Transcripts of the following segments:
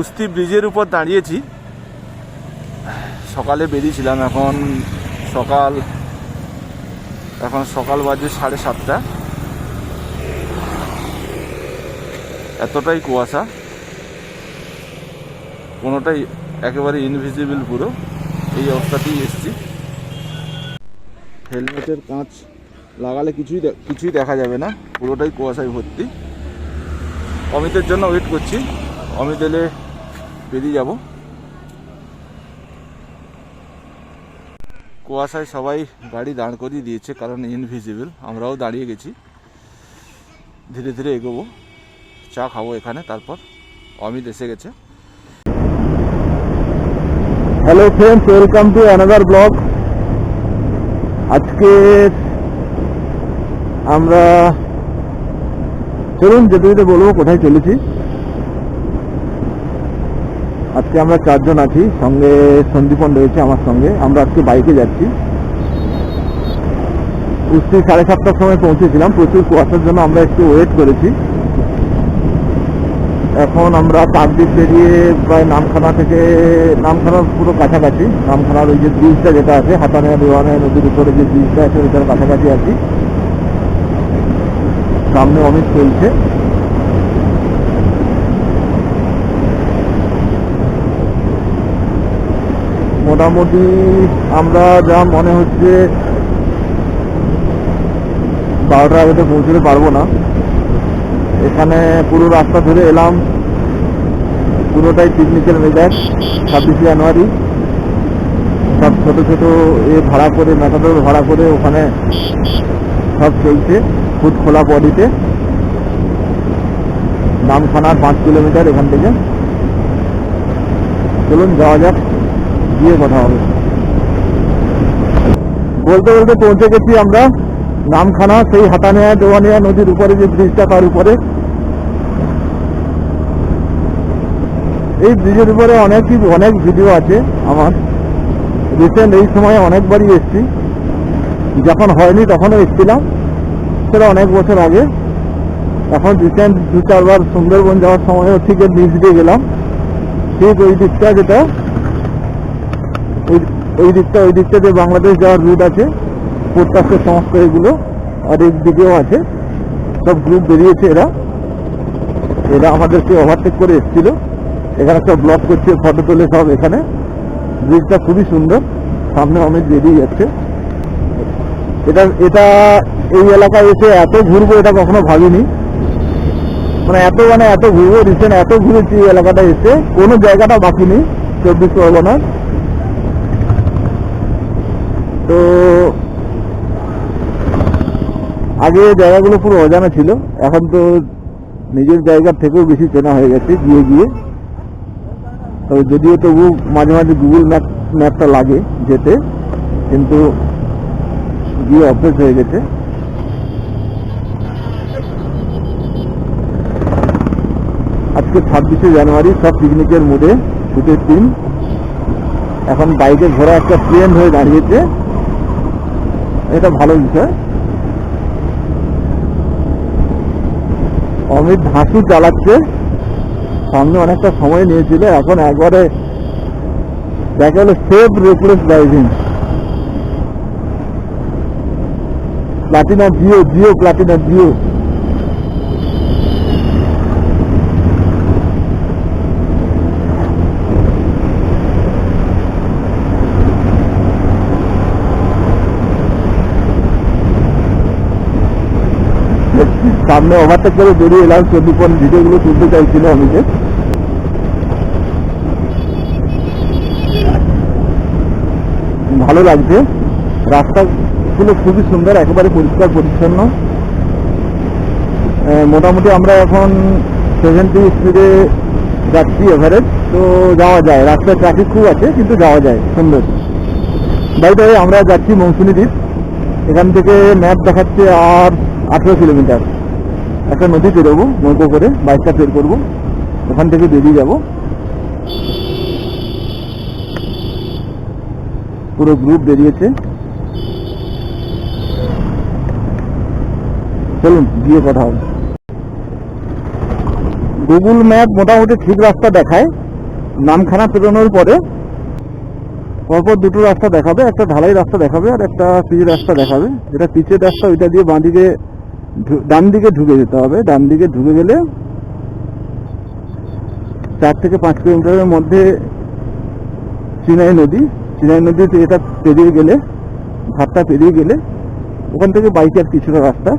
উস্তি ব্রিজের উপর দাঁড়িয়েছি। সকালে বেরিয়েছিলাম এখন সকাল এখন সকাল বাজে সাড়ে সাতটা। এতটাই কুয়াশা, কোনোটাই একেবারে ইনভিজিবল পুরো। এই অবস্থাতেই এসছি। হেলমেটের কাঁচ লাগালে কিছুই কিছুই দেখা যাবে না। পুরোটাই কুয়াশায় ভর্তি। অমিতের জন্য ওয়েট করছি। অমিত এলে বেরিয়ে যাব। কুয়াশায় সবাই গাড়ি দাঁড় করিয়ে দিয়েছে, কারণ ইনভিজিবল আমরাও দাঁড়িয়ে গেছি। ধীরে ধীরে এগোবো। চা খাব এখানে, তারপর অমিত এসে গেছে। Hello friends welcome to another blog আজকে আমরা চলুন যেতে যেতে বলব কোথায় চলেছি। আজকে আমরা চারজন আছি, সঙ্গে সন্দীপন রয়েছে আমার সঙ্গে। আমরা আজকে বাইকে যাচ্ছি। কুস্তি সাড়ে সাতটার সময় পৌঁছেছিলাম, প্রচুর কুয়াশার জন্য আমরা একটু ওয়েট করেছি। এখন আমরা পাকদ্বীপ পেরিয়ে প্রায় নামখানা থেকে, নামখানার পুরো কাছাকাছি। নামখানার ওই যে ব্রিজটা যেটা আছে হাতানিয়া দেওয়ানা নদীর উপরে যে ব্রিজটা আছে, ওইটার কাছাকাছি আছি। সামনে অমিত চলছে। মোটামুটি আমরা যা মনে হচ্ছে বারোটার আগে তো পৌঁছতে পারব না। এখানে পুরো রাস্তা ধরে এলাম। পুরোটাই পিকনিকের মেজাজ ছাব্বিশে জানুয়ারি। সব ছোট ছোট এ ভাড়া করে, মেটাডোর ভাড়া করে ওখানে সব চলছে ফুট খোলা বডিতে। নামখানার পাঁচ কিলোমিটার এখান থেকে। চলুন, যাওয়া যাক। গিয়ে কথা হবে। বলতে বলতে পৌঁছে গেছি আমরা, নামখানা, সেই হাতানিয়া দেওয়ানিয়া নদীর উপরে, যে ব্রিজটা তার উপরে। এই ব্রিজের উপরে অনেকই অনেক ভিডিও আছে আমার। রিসেন্ট এই সময় অনেকবারই এসছি। যখন হয়নি তখনও এসছিলাম। সেটা অনেক বছর আগে। এখন রিসেন্ট দু চারবার সুন্দরবন যাওয়ার সময়ও ঠিক নিচ দিয়ে গেলাম। ঠিক ওই দিকটা যেটা ওই দিকটা ওই দিকটা যে বাংলাদেশ যাওয়ার রুট আছে প্রত্যাশের সমস্ত এগুলো, আর দিকেও আছে। সব গ্রুপ বেরিয়েছে এরা। এরা আমাদেরকে ওভারটেক করে এসেছিল। এখানে সব ব্লক করছে ফটো তোলে সব এখানে। ব্রিজটা খুবই সুন্দর। সামনে অনেক বেরিয়ে যাচ্ছে। এটা এটা এই এলাকায় এসে এত ঘুরবো, এটা কখনো ভাবিনি। মানে এত মানে এত ঘুরবো রিসেন্ট এত ঘুরেছি এই এলাকাটা এসে। কোনো জায়গাটা বাকি নেই, চব্বিশ পরগনার। তো আগে জায়গাগুলো পুরো অজানা ছিল। এখন তো নিজের জায়গার থেকেও বেশি চেনা হয়ে গেছে গিয়ে গিয়ে। তবে যদিও তবু মাঝে মাঝে গুগল ম্যাপ ম্যাপটা লাগে যেতে, কিন্তু গিয়ে অভ্যেস হয়ে গেছে। আজকে ছাব্বিশে জানুয়ারি, সব পিকনিকের মুডে ছুটির দিন। এখন বাইকে ঘোরা একটা ট্রেন হয়ে দাঁড়িয়েছে। এটা ভালো বিষয়। অমিত হাসি চালাচ্ছে। সামনে অনেকটা সময় নিয়েছিল, এখন একবারে দেখা গেল সেফ রেকলেস ড্রাইভিং। প্লাটিনা জিও জিও প্লাটিনা জিও। সামনে ওভারটেক করে বেরিয়ে এলাম চব্বিশ ভিডিওগুলো তুলতে চাইছিল অমিতে ভালো লাগছে। রাস্তা রাস্তাগুলো খুবই সুন্দর, একেবারে পরিষ্কার, পরিচ্ছন্ন। মোটামুটি আমরা এখন সেভেন্টি স্পিডে যাচ্ছি এভারেজ। তো যাওয়া যায়। রাস্তায় ট্রাফিক খুব আছে, কিন্তু যাওয়া যায়। সুন্দর। বাইরে আমরা যাচ্ছি মৌসুমী দ্বীপ এখান থেকে ম্যাপ দেখাচ্ছে আর আঠেরো কিলোমিটার। একটা নদী পেরোবো নৌকো করে বাইকটা বের করব, ওখান থেকে বেরিয়ে যাব। পুরো গ্রুপ বেরিয়েছে। চলুন, গিয়ে কথা হবে। গুগল ম্যাপ মোটামুটি ঠিক রাস্তা দেখায়। নামখানা পেরোনোর পরে পরপর দুটো রাস্তা দেখাবে, একটা ঢালাই রাস্তা দেখাবে আর একটা পিচের রাস্তা দেখাবে। যেটা পিচের রাস্তা, ওইটা দিয়ে বাঁদিকে ঢু- ডান দিকে ঢুকে যেতে হবে। ডান দিকে ঢুকে গেলে চার থেকে পাঁচ কিলোমিটারের মধ্যে চিনাই নদী। চিনাই নদীতে এটা পেরিয়ে গেলে, ঘাটটা পেরিয়ে গেলে ওখান থেকে বাইকের কিছুটা রাস্তা।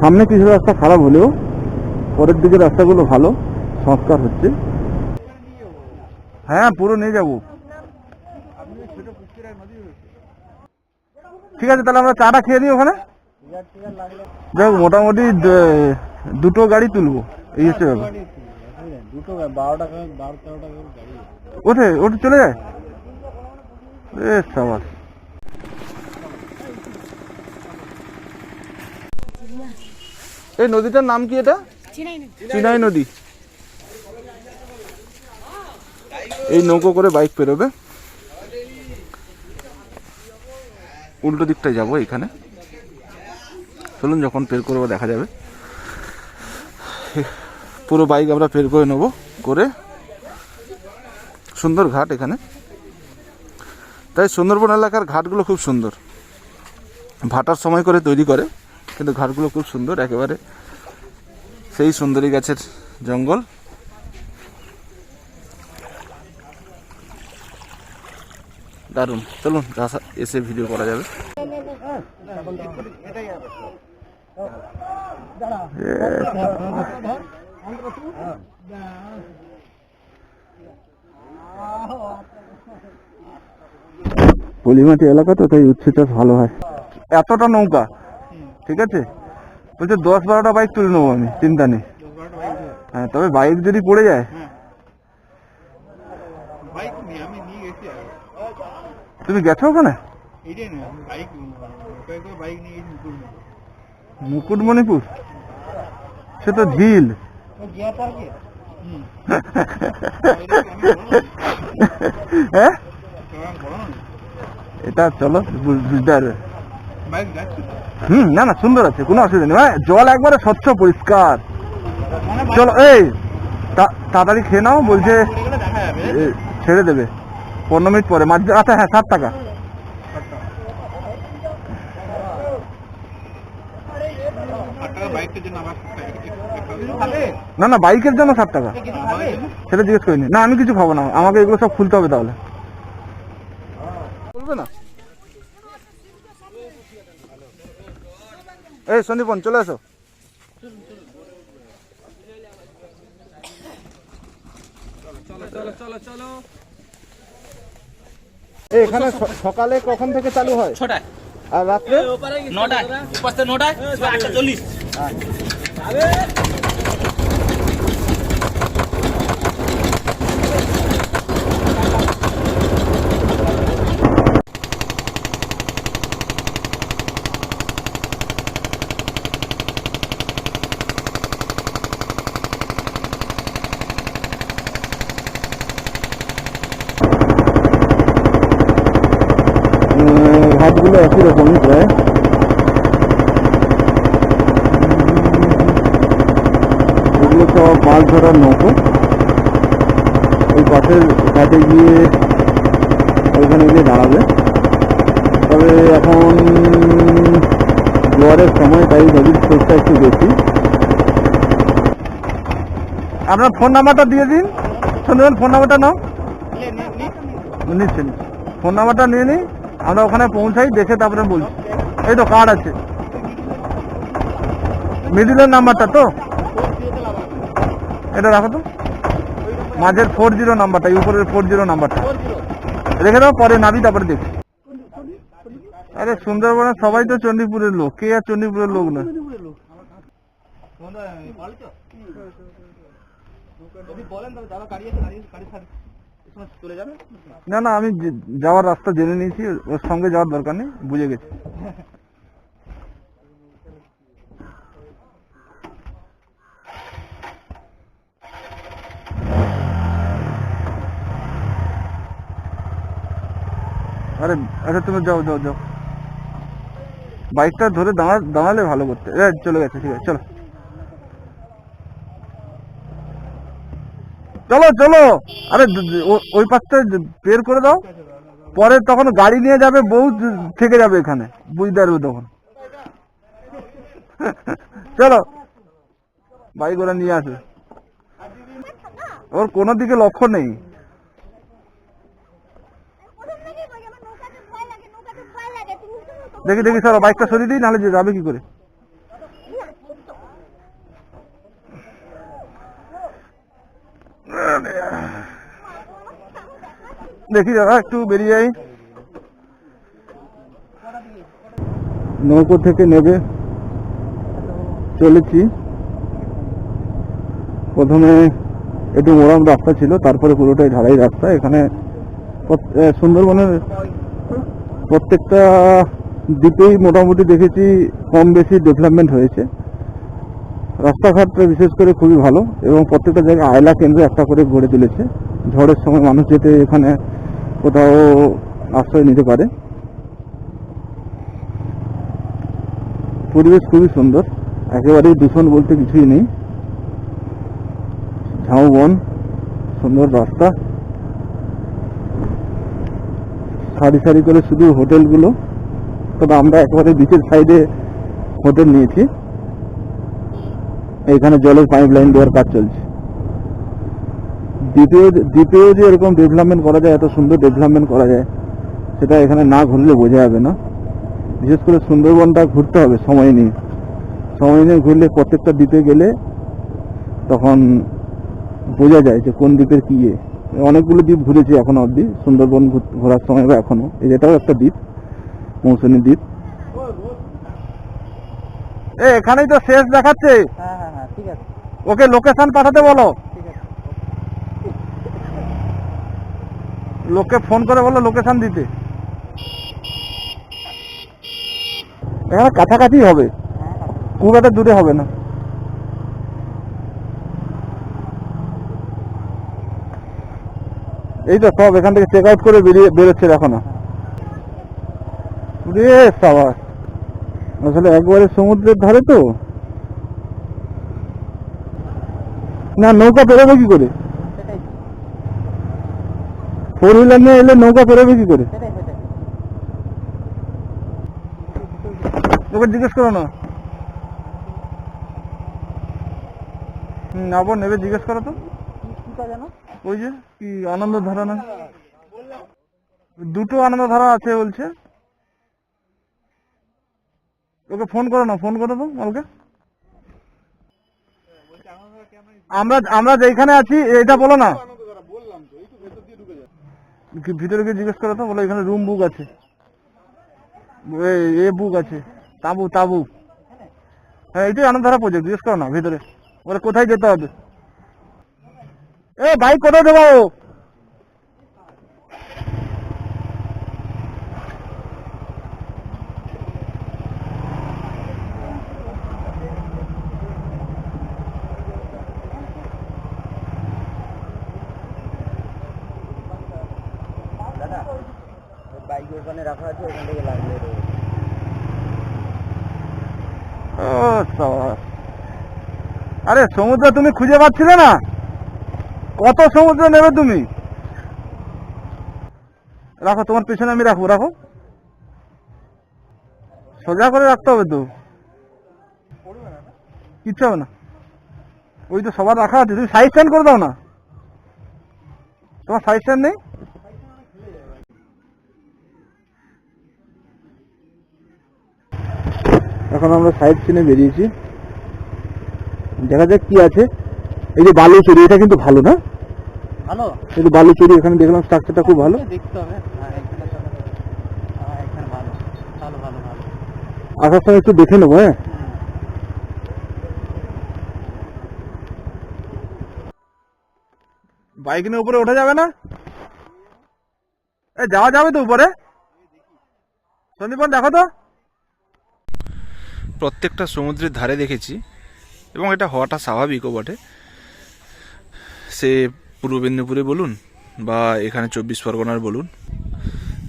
সামনে কিছু রাস্তা খারাপ হলেও পরের দিকে রাস্তাগুলো ভালো, সংস্কার হচ্ছে। হ্যাঁ পুরো নিয়ে যাব। ঠিক আছে, তাহলে আমরা চাটা খেয়ে নিই ওখানে? যাক, মোটামুটি দুটো গাড়ি তুলবো, এই হচ্ছে ব্যাপার। ওঠে ওঠে, চলে যায়? এ এই নদীটার নাম কি এটা? চিনাই নদী। এই নৌকো করে বাইক পেরোবে। উল্টো দিকটায় যাব এখানে। চলুন যখন পের করব দেখা যাবে। পুরো বাইক আমরা পের করে নেব, করে সুন্দর ঘাট এখানে। তাই সুন্দরবন এলাকার ঘাটগুলো খুব সুন্দর। ভাটার সময় করে তৈরি করে, কিন্তু ঘাটগুলো খুব সুন্দর, একেবারে সেই সুন্দরী গাছের জঙ্গল। দারুণ। চলুন এসে ভিডিও করা যাবে। পলিমাটি এলাকা তো তাই উচ্ছে চাষ ভালো হয়। এতটা নৌকা? ঠিক আছে? বলছে দশ বারোটা বাইক তুলে নেব আমি চিন্তা নেই। হ্যাঁ তবে বাইক যদি পড়ে যায় বাইক নিয়ে আমি নিয়ে গেছি আগে তুমি গেছো ওখানে? মুকুটমণিপুর। সে তো ঝিল। এটা চলো বুঝতে পারবে। হুম না না সুন্দর আছে কোনো অসুবিধা নেই। হ্যাঁ, জল একবারে স্বচ্ছ পরিষ্কার। মানে চলো এই তা- তাড়াতাড়ি খেয়ে নাও বলছে ছেড়ে দেবে। পনেরো মিনিট পরে। মাঝে আচ্ছা হ্যাঁ ষাট টাকা। বাইকের জন্য আবার না না বাইকের জন্য ষাট টাকা। সেটা জিজ্ঞেস করিনি। না আমি কিছু খাব না। আমাকে এগুলো সব খুলতে হবে তাহলে। বলবে না? এই সন্দীপন চলে আসো এই এখানে সকালে কখন থেকে চালু হয়? ছটায়। আর রাত্রে? নটায়। নটায় আটটা চল্লিশ উম, ঘাটগুলো একই রকমই প্রায় এগুলো সব মাছ ধরার নৌকো ওই পাশের ঘাটে গিয়ে ওইখানে গিয়ে দাঁড়াবে। তবে এখন জোয়ারের সময়, তাই নদীর স্রোতটা একটু বেশি। আপনার ফোন নাম্বারটা দিয়ে দিন। শুনবেন ফোন নাম্বারটা নাও। নিচ্ছি নিচ্ছি ফোন নাম্বারটা নিয়ে নিই আমরা ওখানে পৌঁছাই, দেখে তারপরে বলছি। এই তো কার্ড আছে। মিডিলের নাম্বারটা তো? এটা রাখো তো। মাঝের ফোর জিরো নাম্বারটা উপরের ফোর জিরো নাম্বারটা রেখে দাও পরে নাবি তারপরে দেখি। আরে, সুন্দরবনের সবাই তো চণ্ডীপুরের লোক। কে আর চণ্ডীপুরের লোক না? না না, আমি যাওয়ার রাস্তা জেনে নিয়েছি, ওর সঙ্গে যাওয়ার দরকার নেই, বুঝে গেছি। আরে আচ্ছা তুমি যাও যাও যাও। বাইকটা ধরে দাঁড়া, দাঁড়ালে ভালো করতে। চলে গেছে, ঠিক আছে, চলো। চলো চলো। আরে ওই পাশটা বের করে দাও। পরে তখন গাড়ি নিয়ে যাবে, বউ থেকে যাবে এখানে, বুঝতে পারবে তখন। চলো। বাইক ওরা নিয়ে আসে ওর কোনো দিকে লক্ষ্য নেই প্রথম থেকেই বলি আমার নৌকাতে ভয় লাগে নৌকাতে ভয় লাগে তুমি তো দেখি দেখি স্যার বাইকটা সরিয়ে দিই, নাহলে যাবে কি করে? দেখি দাদা, একটু বেরিয়ে যাই নৌকো থেকে নেবে। চলেছি। প্রথমে একটু মোরাম রাস্তা ছিল, তারপরে পুরোটাই ঢালাই রাস্তা। এখানে সুন্দরবনের প্রত্যেকটা দ্বীপেই মোটামুটি দেখেছি কম বেশি ডেভেলপমেন্ট হয়েছে। রাস্তাঘাটটা বিশেষ করে খুবই ভালো এবং প্রত্যেকটা জায়গায় আয়লা কেন্দ্র একটা করে গড়ে তুলেছে। ঝড়ের সময় মানুষ যেতে এখানে কোথাও আশ্রয় নিতে পারে। পরিবেশ খুবই সুন্দর, একেবারেই দূষণ বলতে কিছুই নেই। ঝাউবন সুন্দর রাস্তা। সারি সারি করে শুধু হোটেলগুলো। তবে আমরা একেবারে বিচের সাইডে হোটেল নিয়েছি। এখানে জলের পাইপ লাইন দেওয়ার কাজ চলছে। দ্বিতীয় দ্বিতীয় যে এরকম ডেভেলপমেন্ট করা যায়, এত সুন্দর ডেভেলপমেন্ট করা যায়, সেটা এখানে না ঘুরলে বোঝা যাবে না। বিশেষ করে সুন্দরবনটা ঘুরতে হবে সময় নিয়ে। সময় নিয়ে ঘুরলে প্রত্যেকটা দ্বীপে গেলে তখন বোঝা যায় যে কোন দ্বীপের কি। অনেকগুলো দ্বীপ ঘুরেছি এখনও অবধি, সুন্দরবন ঘুর- ঘোরার সময় বা এখনও। এটাও একটা দ্বীপ। মৌসুমী দ্বীপ এ এখানেই তো শেষ দেখাচ্ছে। হ্যাঁ হ্যাঁ হ্যাঁ ওকে লোকেশন পাঠাতে বলো। লোককে ফোন করে বলো লোকেশন দিতে। এখানে কাছাকাছি হবে। খুব একটা দূরে হবে না। এই তো সব এখান থেকে চেক আউট করে বেরিয়ে বেরোচ্ছে দেখো না। রে সাবাস আসলে একবারে সমুদ্রের ধারে তো। না নৌকা বেরোবে কি করে? ফোর হুইলার নিয়ে এলে নৌকা বেরোবে কি করে? জিজ্ঞেস করো না। আবার নেবে জিজ্ঞেস করো তো। ওই যে কি আনন্দ ধারা না? দুটো আনন্দ ধারা আছে বলছে। ওকে ফোন করো না, ফোন করো তো আমাকে আমরা আমরা যেখানে আছি এটা বলো না। ভিতরে গিয়ে জিজ্ঞেস করো তো, বলো এখানে রুম বুক আছে। এ- বুক আছে, তাবু তাবু। হ্যাঁ এটাই আনন্দধারা প্রজেক্ট জিজ্ঞেস করো না ভিতরে। ওরা কোথায় যেতে হবে? এ বাইক কোথায় দেবো দাদা বাইক ওখানে রাখা আছে ওখান থেকে লাগলে ও সাবাস। আরে সমুদ্র তুমি খুঁজে পাচ্ছিলে না? কত সমুদ্র নেবে তুমি? রাখো, তোমার পেছনে আমি রাখব, রাখো। সোজা করে রাখতে হবে তো। কিচ্ছু হবে না। ওই তো সবার রাখা আছে, তুমি সাইড স্ট্যান্ড করে দাও না। তোমার সাইড স্ট্যান্ড নেই? এখন আমরা সাইড সিনে বেরিয়েছি। দেখা যাক কি আছে। এই যে বালু চুরি এটা কিন্তু ভালো না? ভালো? এই যে বালুচুরি এখানে দেখলাম স্ট্রাকচারটা খুব ভালো। দেখতে হবে। হ্যাঁ হ্যাঁ এখানে ভালো। ভালো ভালো ভালো। আসার সময় একটু দেখে নেব হ্যাঁ? বাইক নিয়ে উপরে ওঠা যাবে না? এ যাওয়া যাবে তো উপরে? সন্দীপন দেখো তো। প্রত্যেকটা সমুদ্রের ধারে দেখেছি। এবং এটা হওয়াটা স্বাভাবিকও বটে। সে পূর্ব মেদিনীপুরে বলুন বা এখানে চব্বিশ পরগনার বলুন,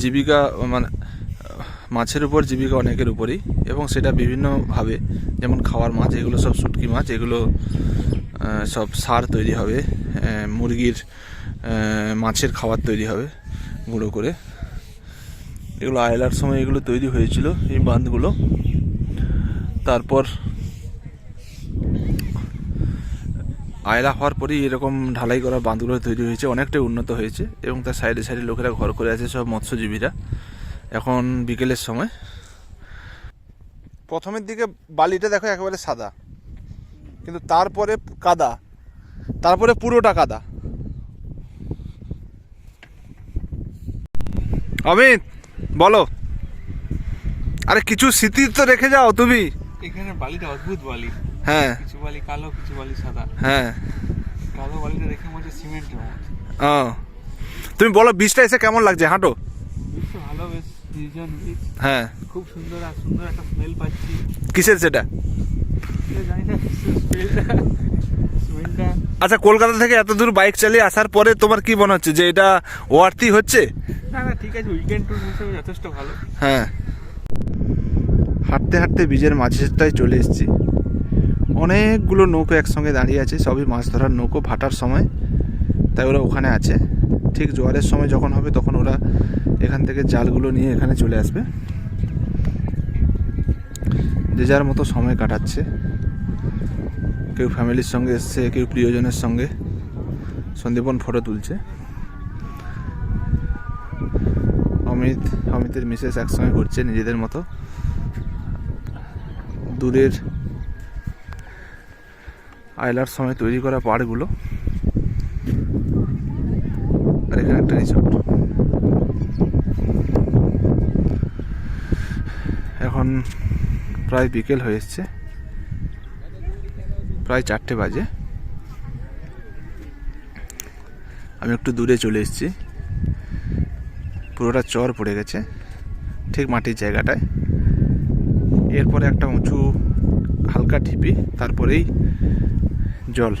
জীবিকা মানে মাছের উপর জীবিকা অনেকের উপরেই এবং সেটা বিভিন্নভাবে, যেমন খাওয়ার মাছ, এগুলো সব শুটকি মাছ, এগুলো সব সার তৈরি হবে মুরগির মাছের খাবার তৈরি হবে, গুঁড়ো করে। এগুলো আয়লার সময় এগুলো তৈরি হয়েছিল, এই বাঁধগুলো। তারপর আয়লা হওয়ার পরেই এরকম ঢালাই করা বাঁধগুলো তৈরি হয়েছে অনেকটাই উন্নত হয়েছে এবং তার সাইডে সাইডে লোকেরা ঘর করে আছে সব মৎস্যজীবীরা। এখন বিকেলের সময়। প্রথমের দিকে বালিটা দেখো একেবারে সাদা কিন্তু তারপরে কাদা তারপরে পুরোটা কাদা। অমিত বলো। আরে কিছু স্মৃতি তো রেখে যাও তুমি। এখানে বালিটা অদ্ভুত বালি। হ্যাঁ। কিছু বালি কালো কিছু বালি সাদা। হ্যাঁ। কালো বালিটা দেখে মনে হচ্ছে সিমেন্টের মতো। ও। তুমি বলো বীজটা এসে কেমন লাগছে? হাঁটো। বীজটা ভালো বেশ নির্জন বীজ হ্যাঁ। খুব সুন্দর আর সুন্দর একটা স্মেল পাচ্ছি। কিসের সেটা? জানি না স্মেলটা স্মেলটা আচ্ছা কলকাতা থেকে এত দূর বাইক চালিয়ে আসার পরে তোমার কি মনে হচ্ছে যে এটা ওয়ার্থি হচ্ছে? না না ঠিক আছে উইকেন্ড ট্যুর হিসেবে যথেষ্ট ভালো। হ্যাঁ। হাঁটতে হাঁটতে বীজের মাঝেটায় চলে এসেছি। অনেকগুলো নৌকো একসঙ্গে দাঁড়িয়ে আছে, সবই মাছ ধরার নৌকো ভাটার সময়। তাই ওরা ওখানে আছে। ঠিক জোয়ারের সময় যখন হবে তখন ওরা এখান থেকে জালগুলো নিয়ে এখানে চলে আসবে। যে যার মতো সময় কাটাচ্ছে। কেউ ফ্যামিলির সঙ্গে এসছে, কেউ প্রিয়জনের সঙ্গে। সন্দীপন ফটো তুলছে। অমিত, অমিতের মিসেস একসঙ্গে ঘুরছে নিজেদের মতো। দূরের আয়লার সময় তৈরি করা পাড়গুলো। আর এখানে একটা রিসোর্ট এখন প্রায় বিকেল হয়ে এসছে। প্রায় চারটে বাজে। আমি একটু দূরে চলে এসেছি। পুরোটা চর পড়ে গেছে। ঠিক মাটির জায়গাটায়। এরপরে একটা উঁচু হালকা ঢিপি, তারপরেই জল।